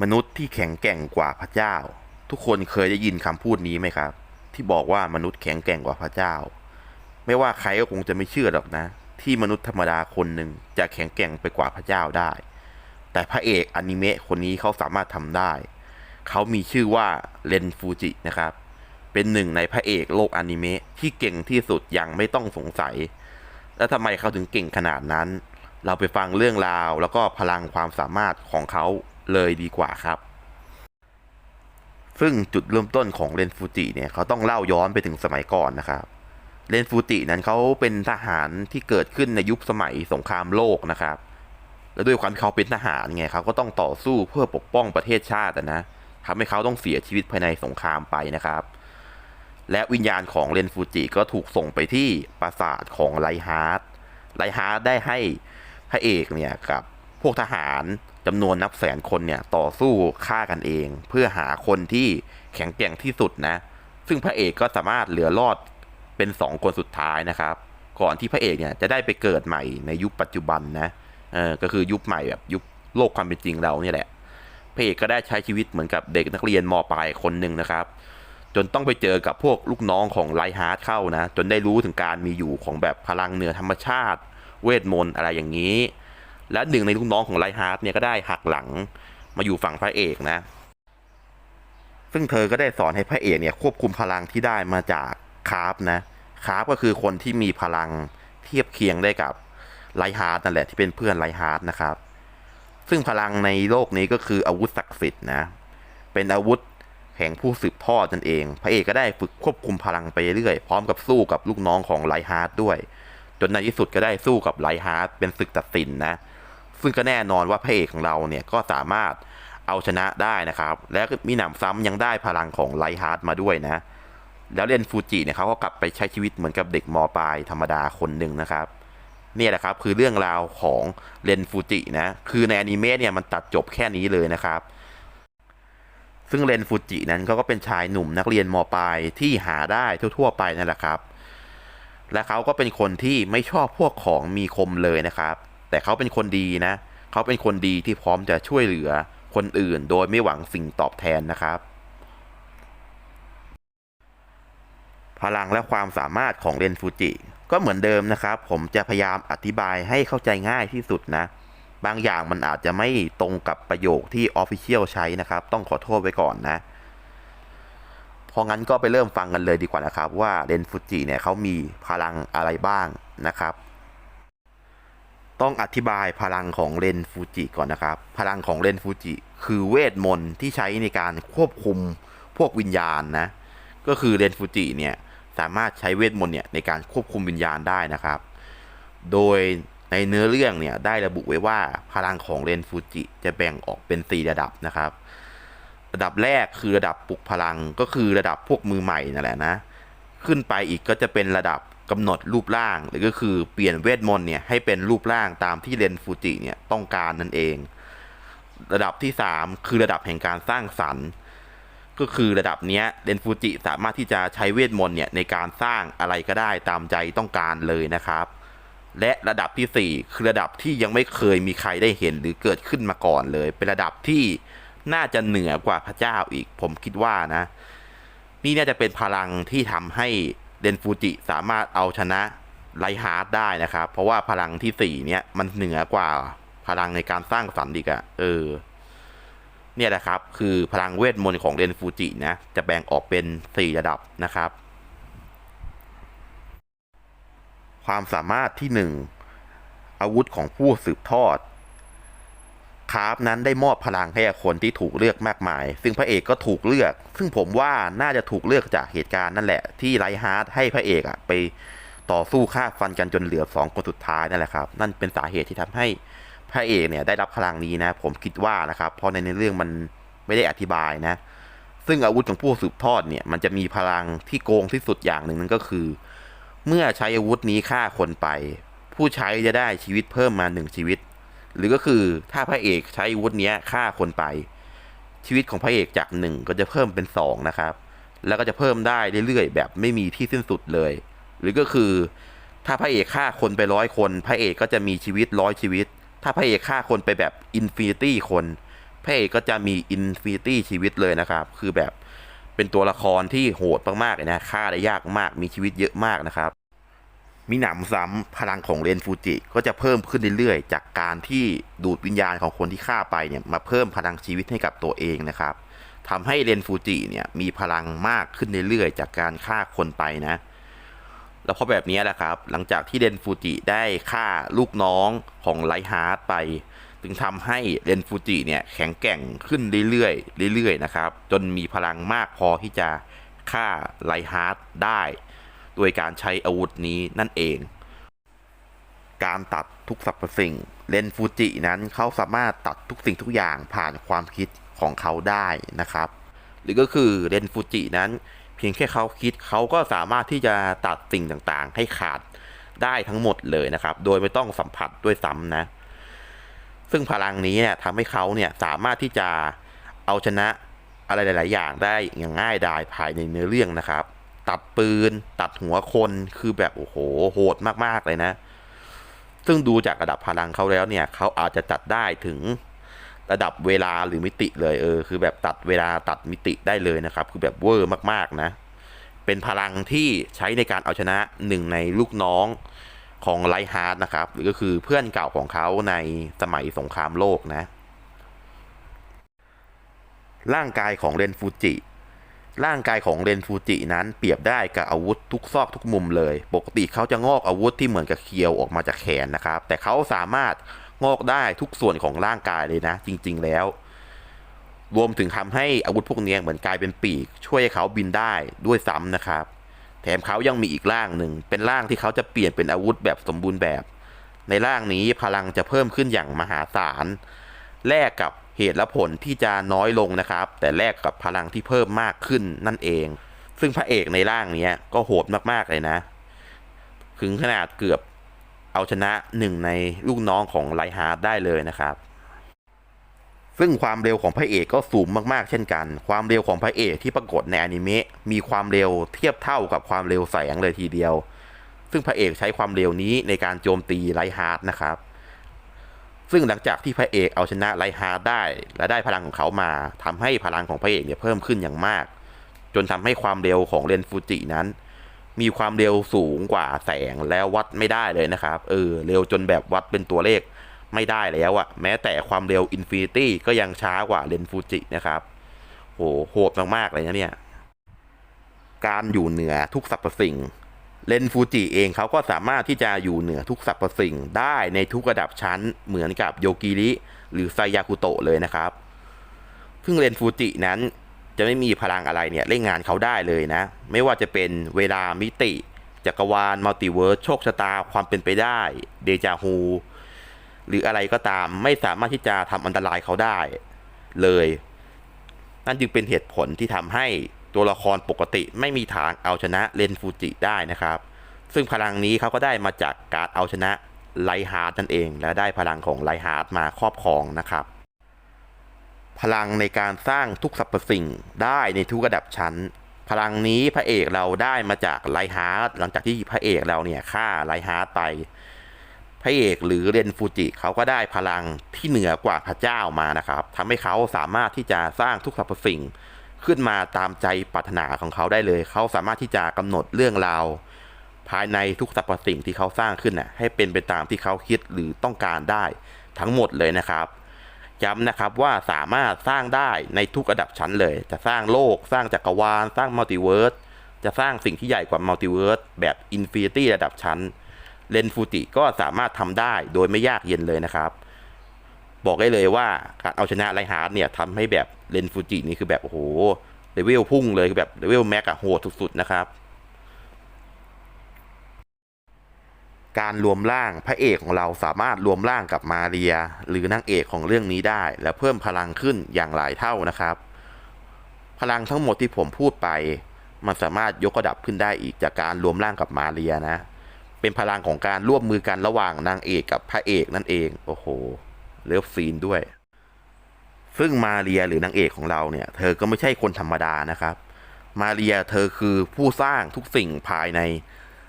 มนุษย์ที่แข็งแกร่งกว่าพระเจ้า ทุกคนเคยได้ยินคำพูดนี้ไหมครับ ที่บอกว่ามนุษย์แข็งแกร่งกว่าพระเจ้า ไม่ว่าใครก็คงจะไม่เชื่อหรอกนะ ที่มนุษย์ธรรมดาคนหนึ่งจะแข็งแกร่งไปกว่าพระเจ้าได้ แต่พระเอกอนิเมะคนนี้เขาสามารถทำได้ เขามีชื่อว่าเรนฟูจินะครับ เป็นหนึ่งในพระเอกโลกอนิเมะที่เก่งที่สุดอย่างไม่ต้องสงสัย แล้วทำไมเขาถึงเก่งขนาดนั้น เราไปฟังเรื่องราวแล้วก็พลังความสามารถของเขา เลยดีกว่าครับ ซึ่งจุดเริ่มต้นของเรนฟูจิเนี่ยเขาต้องเล่าย้อนไปถึงสมัยก่อนนะครับเรนฟูจินั้นเขาเป็นทหารที่เกิดขึ้นในยุคสมัยสงครามโลกนะครับ และด้วยความที่เขาเป็นทหารไงเขาก็ต้องต่อสู้เพื่อปกป้องประเทศชาติอะนะทำให้เขาต้องเสียชีวิตภายในสงครามไปนะครับ และวิญญาณของเรนฟูจิก็ถูกส่งไปที่ปราสาทของไลฮาร์ดไลฮาร์ดได้ให้พระเอกเนี่ยกับพวกทหาร จำนวนนับแสนคนเนี่ยต่อสู้ฆ่ากันเอง เพื่อหาคนที่แข็งแกร่งที่สุดนะ ซึ่งพระเอกก็สามารถเหลือรอดเป็นสองคนสุดท้ายนะครับ ก่อนที่พระเอกเนี่ยจะได้ไปเกิดใหม่ในยุคปัจจุบันนะเออก็คือยุคใหม่แบบยุคโลกความเป็นจริงเราเนี่ยแหละพระเอกก็ได้ใช้ชีวิตเหมือนกับเด็กนักเรียนมปลายคนหนึ่งนะครับ จนต้องไปเจอกับพวกลูกน้องของไลฮาร์ดเข้านะ จนได้รู้ถึงการมีอยู่ของแบบพลังเหนือธรรมชาติ เวทมนต์อะไรอย่างนี้ และหนึ่งในลูกน้องของไลฮาร์ดเนี่ยก็ได้หักหลังมาอยู่ฝั่งพระเอกนะ ซึ่งเธอก็ได้สอนให้พระเอกเนี่ยควบคุมพลังที่ได้มาจากคาร์ฟนะคาร์ฟก็คือคนที่มีพลังเทียบเคียงได้กับไลฮาร์ดนั่นแหละที่เป็นเพื่อนไลฮาร์ดนะครับ ซึ่งพลังในโลกนี้ก็คืออาวุธศักดิ์สิทธิ์นะ เป็นอาวุธแห่งผู้สืบทอดนั่นเอง พระเอกก็ได้ฝึกควบคุมพลังไปเรื่อยพร้อมกับสู้กับลูกน้องของไลฮาร์ดด้วย จนในที่สุดก็ได้สู้กับไลฮาร์ดเป็นศึกตัดสินนะ ซึ่งก็แน่นอนว่าพระเอกของเราเนี่ยก็สามารถเอาชนะได้นะครับ และมีหนำซ้ำยังได้พลังของไลฮาร์ดมาด้วยนะ แล้วเรนฟูจิเนี่ยเขาก็กลับไปใช้ชีวิตเหมือนกับเด็กมปลายธรรมดาคนหนึ่งนะครับเนี่ยแหละครับคือเรื่องราวของเรนฟูจินะ คือในอนิเมะเนี่ยมันตัดจบแค่นี้เลยนะครับ ซึ่งเรนฟูจินั้นเขาก็เป็นชายหนุ่มนักเรียนมปลายที่หาได้ทั่ว ๆ ไปนั่นแหละครับ และเขาก็เป็นคนที่ไม่ชอบพวกของมีคมเลยนะครับ แต่เขาเป็นคนดีนะ เขาเป็นคนดีที่พร้อมจะช่วยเหลือคนอื่น โดยไม่หวังสิ่งตอบแทนนะครับ พลังและความสามารถของเรนฟูจิ ก็เหมือนเดิมนะครับ ผมจะพยายามอธิบายให้เข้าใจง่ายที่สุดนะ บางอย่างมันอาจจะไม่ตรงกับประโยคที่ Official ใช้นะครับ ต้องขอโทษไว้ก่อนนะพองั้นก็ไปเริ่มฟังกันเลยดีกว่านะครับ ว่าเรนฟูจิเนี่ยเขามีพลังอะไรบ้างนะครับ ต้องอธิบายพลังของเรนฟูจิก่อนนะครับ พลังของเรนฟูจิคือเวทมนต์ที่ใช้ในการควบคุมพวกวิญญาณนะ ก็คือเรนฟูจิเนี่ยสามารถใช้เวทมนต์เนี่ยในการควบคุมวิญญาณได้นะครับ โดยในเนื้อเรื่องเนี่ยได้ระบุไว้ว่าพลังของเรนฟูจิจะแบ่งออกเป็น 4 ระดับนะครับ ระดับแรกคือระดับปลุกพลังก็คือระดับพวกมือใหม่นั่นแหละนะ ขึ้นไปอีกก็จะเป็นระดับ กำหนดรูปร่างหรือก็คือเปลี่ยนเวทมนต์เนี่ยให้เป็นรูปร่างตามที่เรนฟูจิเนี่ยต้องการนั่นเอง ระดับที่ 3 คือระดับแห่งการสร้างสรรค์ ก็คือระดับนี้เรนฟูจิสามารถที่จะใช้เวทมนต์เนี่ยในการสร้างอะไรก็ได้ตามใจต้องการเลยนะครับ และระดับที่ 4 คือระดับที่ยังไม่เคยมีใครได้เห็นหรือเกิดขึ้นมาก่อนเลย เป็นระดับที่น่าจะเหนือกว่าพระเจ้าอีก ผมคิดว่านะ นี่น่าจะเป็นพลังที่ทำให้ เดนฟูจิสามารถเอาชนะไลฮาร์ดได้นะครับ เพราะว่าพลังที่สี่เนี่ยมันเหนือกว่าพลังในการสร้างสรรค์อีกอะเออ เนี่ยแหละครับ คือพลังเวทมนต์ของเรนฟูจินะ จะแบ่งออกเป็น4ระดับนะครับ ความสามารถที่1อาวุธของผู้สืบทอด คราฟนั้นได้มอบพลังให้คนที่ถูกเลือกมากมาย ซึ่งพระเอกก็ถูกเลือก ซึ่งผมว่าน่าจะถูกเลือกจากเหตุการณ์นั่นแหละที่ไลฮาร์ดให้พระเอกอะไปต่อสู้ฆ่าฟันกันจนเหลือสองคนสุดท้ายนั่นแหละครับ นั่นเป็นสาเหตุที่ทำให้พระเอกเนี่ยได้รับพลังนี้นะ ผมคิดว่านะครับ เพราะในเรื่องมันไม่ได้อธิบายนะ ซึ่งอาวุธของผู้สืบทอดเนี่ยมันจะมีพลังที่โกงที่สุดอย่างหนึ่งนั่นก็คือ เมื่อใช้อาวุธนี้ฆ่าคนไป ผู้ใช้จะได้ชีวิตเพิ่มมาหนึ่งชีวิต หรือก็คือถ้าพระเอกใช้อาวุธเนี้ยฆ่าคนไป ชีวิตของพระเอกจากหนึ่งก็จะเพิ่มเป็นสองนะครับ แล้วก็จะเพิ่มได้เรื่อยๆแบบไม่มีที่สิ้นสุดเลย หรือก็คือ ถ้าพระเอกฆ่าคนไปร้อยคน พระเอกก็จะมีชีวิตร้อยชีวิต ถ้าพระเอกฆ่าคนไปแบบอินฟินิตี้คนพระเอกก็จะมีอินฟินิตี้ชีวิตเลยนะครับ คือแบบเป็นตัวละครที่โหดมากๆเลยนะฆ่าได้ยากมากมีชีวิตเยอะมากนะครับ มีหนำซ้ำพลังของเรนฟูจิก็จะเพิ่มขึ้นเรื่อยๆ จากการที่ดูดวิญญาณของคนที่ฆ่าไปเนี่ยมาเพิ่มพลังชีวิตให้กับตัวเองนะครับทำให้เรนฟูจิเนี่ยมีพลังมากขึ้นเรื่อยๆ จากการฆ่าคนไปนะ แล้วพอแบบนี้แหละครับ หลังจากที่เรนฟูจิได้ฆ่าลูกน้องของไลฮาร์ดไป จึงทำให้เรนฟูจิเนี่ยแข็งแกร่งขึ้นเรื่อยๆเรื่อยๆนะครับ จนมีพลังมากพอที่จะฆ่าไลฮาร์ดได้ โดยการใช้อาวุธนี้นั่นเอง การตัดทุกสรรพสิ่งเรนฟูจินั้นเขาสามารถตัดทุกสิ่งทุกอย่างผ่านความคิดของเขาได้นะครับ หรือก็คือเรนฟูจินั้น เพียงแค่เขาคิดเขาก็สามารถที่จะตัดสิ่งต่างๆ ให้ขาดได้ทั้งหมดเลยนะครับ โดยไม่ต้องสัมผัสด้วยซ้ำนะ ซึ่งพลังนี้เนี่ยทำให้เขาเนี่ยสามารถที่จะเอาชนะอะไรหลาย ๆ อย่างได้อย่างง่ายดายภายในเนื้อเรื่องนะครับ ตัดปืน ตัดหัวคนคือแบบโอ้โหโหดมากๆเลยนะ ซึ่งดูจากระดับพลังเขาแล้วเนี่ยเขาอาจจะจัดได้ถึงระดับเวลาหรือมิติเลยเออ คือแบบตัดเวลาตัดมิติได้เลยนะครับ คือแบบเวอร์มากๆนะ เป็นพลังที่ใช้ในการเอาชนะหนึ่งในลูกน้องของไลฮาร์ดนะครับ หรือก็คือเพื่อนเก่าของเขาในสมัยสงครามโลกนะ ร่างกายของเรนฟูจิ ร่างกายของเรนฟูจินั้นเปรียบได้กับอาวุธทุกซอกทุกมุมเลย ปกติเขาจะงอกอาวุธที่เหมือนกับเคียวออกมาจากแขนนะครับ แต่เขาสามารถงอกได้ทุกส่วนของร่างกายเลยนะ จริง ๆ แล้ว รวมถึงทำให้อาวุธพวกนี้เหมือนกลายเป็นปีก ช่วยให้เขาบินได้ด้วยซ้ำนะครับ แถมเขายังมีอีกร่างหนึ่ง เป็นร่างที่เขาจะเปลี่ยนเป็นอาวุธแบบสมบูรณ์แบบ ในร่างนี้พลังจะเพิ่มขึ้นอย่างมหาศาลแลกกับ เหตุและผลที่จะน้อยลงนะครับ แต่แลกกับพลังที่เพิ่มมากขึ้นนั่นเอง ซึ่งพระเอกในร่างนี้ก็โหดมากๆเลยนะ ถึงขนาดเกือบเอาชนะหนึ่งในลูกน้องของไลฮาร์ดได้เลยนะครับซึ่งความเร็วของพระเอกก็สูงมากๆ เช่นกัน ความเร็วของพระเอกที่ปรากฏในอนิเมะมีความเร็วเทียบเท่ากับความเร็วแสงเลยทีเดียว ซึ่งพระเอกใช้ความเร็วนี้ในการโจมตีไลฮาร์ดนะครับ ซึ่งหลังจากที่พระเอกเอาชนะไลฮาร์ได้ และได้พลังของเขามาทำให้พลังของพระเอกเนี่ยเพิ่มขึ้นอย่างมาก จนทำให้ความเร็วของเรนฟูจินั้น มีความเร็วสูงกว่าแสงแล้ววัดไม่ได้เลยนะครับ เออเร็วจนแบบวัดเป็นตัวเลขไม่ได้แล้วอะแม้แต่ความเร็วอินฟินิตี้ก็ยังช้ากว่าเรนฟูจินะครับโหโหดมากๆเลยนะเนี่ย การอยู่เหนือทุกสรรพสิ่ง เลนฟูจิเองเขาก็สามารถที่จะอยู่เหนือทุกสรรพสิ่งได้ในทุกระดับชั้นเหมือนกับโยกิริหรือไซยากุโตะเลยนะครับซึ่งเลนฟูจินั้นจะไม่มีพลังอะไรเนี่ยเล่นงานเขาได้เลยนะ ไม่ว่าจะเป็นเวลามิติ จักรวาลมัลติเวิร์สโชคชะตาความเป็นไปได้เดจาฮูหรืออะไรก็ตามไม่สามารถที่จะทำอันตรายเขาได้เลย นั่นจึงเป็นเหตุผลที่ทำให้ ตัวละครปกติไม่มีทางเอาชนะเรนฟูจิได้นะครับ ซึ่งพลังนี้เขาก็ได้มาจากการเอาชนะไลฮาร์ดนั่นเอง และได้พลังของไลฮาร์ดมาครอบครองนะครับ พลังในการสร้างทุกสรรพสิ่งได้ในทุกระดับชั้น พลังนี้พระเอกเราได้มาจากไลฮาร์ดหลังจากที่พระเอกเราเนี่ยฆ่าไลฮาร์ดไป พระเอกหรือเรนฟูจิเขาก็ได้พลังที่เหนือกว่าพระเจ้ามานะครับทำให้เขาสามารถที่จะสร้างทุกสรรพสิ่ง ขึ้นมาตามใจปรารถนาของเขาได้เลย เขาสามารถที่จะกำหนดเรื่องราว ภายในทุกสรรพสิ่งที่เขาสร้างขึ้นน่ะให้เป็นไปตามที่เขาคิดหรือต้องการได้ทั้งหมดเลยนะครับย้ำนะครับว่าสามารถสร้างได้ในทุกระดับชั้นเลย จะสร้างโลก สร้างจักรวาล สร้างมัลติเวิร์สจะสร้างสิ่งที่ใหญ่กว่ามัลติเวิร์สแบบอินฟินิตี้ระดับชั้นเรนฟูจิก็สามารถทำได้โดยไม่ยากเย็นเลยนะครับ บอกได้เลยว่าการเอาชนะไลฮาร์ดเนี่ยทำให้แบบเรนฟูจินี่คือแบบโอ้โหเลเวลพุ่งเลยคือแบบเลเวลแม็กอะโหดสุดๆนะครับ การรวมร่างพระเอกของเราสามารถรวมร่างกับมาเรีย หรือนางเอกของเรื่องนี้ได้ และเพิ่มพลังขึ้นอย่างหลายเท่านะครับ พลังทั้งหมดที่ผมพูดไป มันสามารถยกระดับขึ้นได้อีกจากการรวมร่างกับมาเรียนะ เป็นพลังของการร่วมมือกันระหว่างนางเอกกับพระเอกนั่นเอง โอ้โห เลิฟซีนด้วย ซึ่งมาเรียหรือนางเอกของเราเนี่ย เธอก็ไม่ใช่คนธรรมดานะครับ มาเรียเธอคือผู้สร้างทุกสิ่งภายใน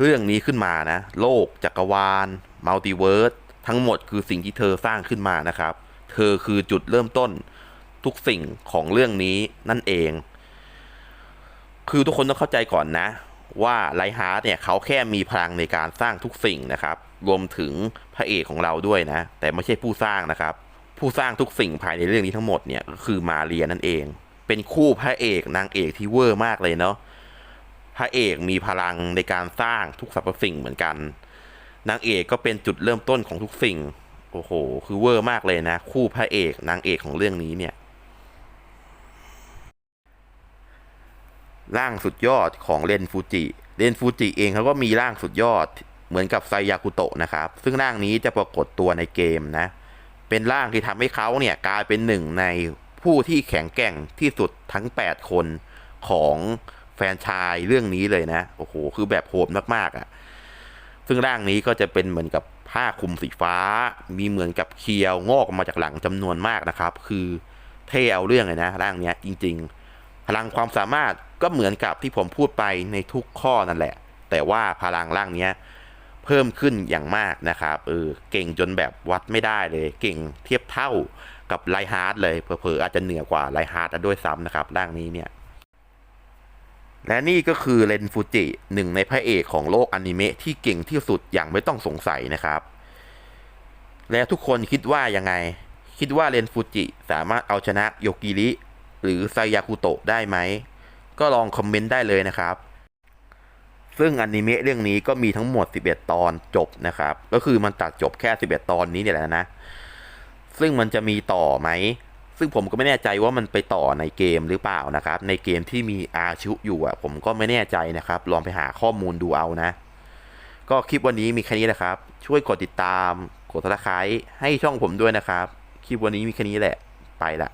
เรื่องนี้ขึ้นมานะ โลกจักรวาลมัลติเวิร์สทั้งหมดคือสิ่งที่เธอสร้างขึ้นมานะครับ เธอคือจุดเริ่มต้นทุกสิ่งของเรื่องนี้นั่นเอง คือทุกคนต้องเข้าใจก่อนนะ ว่าไลฮาร์ดเนี่ยเขาแค่มีพลังในการสร้างทุกสิ่งนะครับ รวมถึงพระเอกของเราด้วยนะ แต่ไม่ใช่ผู้สร้างนะครับ ผู้สร้างทุกสิ่งภายในเรื่องนี้ทั้งหมดเนี่ยก็คือมาเรียนั่นเอง เป็นคู่พระเอกนางเอกที่เวอร์มากเลยเนาะพระเอกมีพลังในการสร้างทุกสรรพสิ่งเหมือนกัน นางเอกก็เป็นจุดเริ่มต้นของทุกสิ่ง โอ้โห คือเวอร์มากเลยนะ คู่พระเอกนางเอกของเรื่องนี้เนี่ย ร่างสุดยอดของเรนฟูจิเรนฟูจิเองเขาก็มีร่างสุดยอดเหมือนกับไซยากุโตะนะครับ ซึ่งร่างนี้จะปรากฏตัวในเกมนะ เป็นร่างที่ทำให้เขาเนี่ยกลายเป็นหนึ่งในผู้ที่แข็งแกร่งที่สุดทั้ง 8 คนของแฟนชายเรื่องนี้เลยนะ โอ้โห คือแบบโหดมากๆอะ่ะ ซึ่งร่างนี้ก็จะเป็นเหมือนกับผ้าคลุมสีฟ้า มีเหมือนกับเคียวงอกมาจากหลังจำนวนมากนะครับ คือเท่เอาเรื่องเลยนะ ร่างเนี้ยจริง ๆ พลังความสามารถ ก็เหมือนกับที่ผมพูดไปในทุกข้อนั่นแหละ แต่ว่าพลังร่างเนี้ยเพิ่มขึ้นอย่างมากนะครับเออเก่งจนแบบวัดไม่ได้เลย เก่งเทียบเท่ากับไลฮาร์ดเลยเผลอๆอาจจะเหนือกว่าไลฮาร์ดด้วยซ้ำนะครับร่างนี้เนี่ย และนี่ก็คือเรนฟูจิหนึ่งในพระเอกของโลกอนิเมะที่เก่งที่สุดอย่างไม่ต้องสงสัยนะครับ แล้วทุกคนคิดว่ายังไง คิดว่าเรนฟูจิสามารถเอาชนะโยกิริหรือไซยากุโตะได้ไหม ก็ลองคอมเมนต์ได้เลยนะครับ ซึ่งอนิเมะเรื่องนี้ก็มีทั้งหมด 11 ตอนจบนะครับ ก็คือมันตัดจบแค่ 11 ตอนนี้เนี่ยแหละนะ ซึ่งมันจะมีต่อไหม ซึ่งผมก็ไม่แน่ใจว่ามันไปต่อในเกมหรือเปล่านะครับ ในเกมที่มีอาชุอยู่อะ ผมก็ไม่แน่ใจนะครับ ลองไปหาข้อมูลดูเอานะ ก็คลิปวันนี้มีแค่นี้นะครับ ช่วยกดติดตาม กด subscribe ให้ช่องผมด้วยนะครับ คลิปวันนี้มีแค่นี้แหละ ไปละ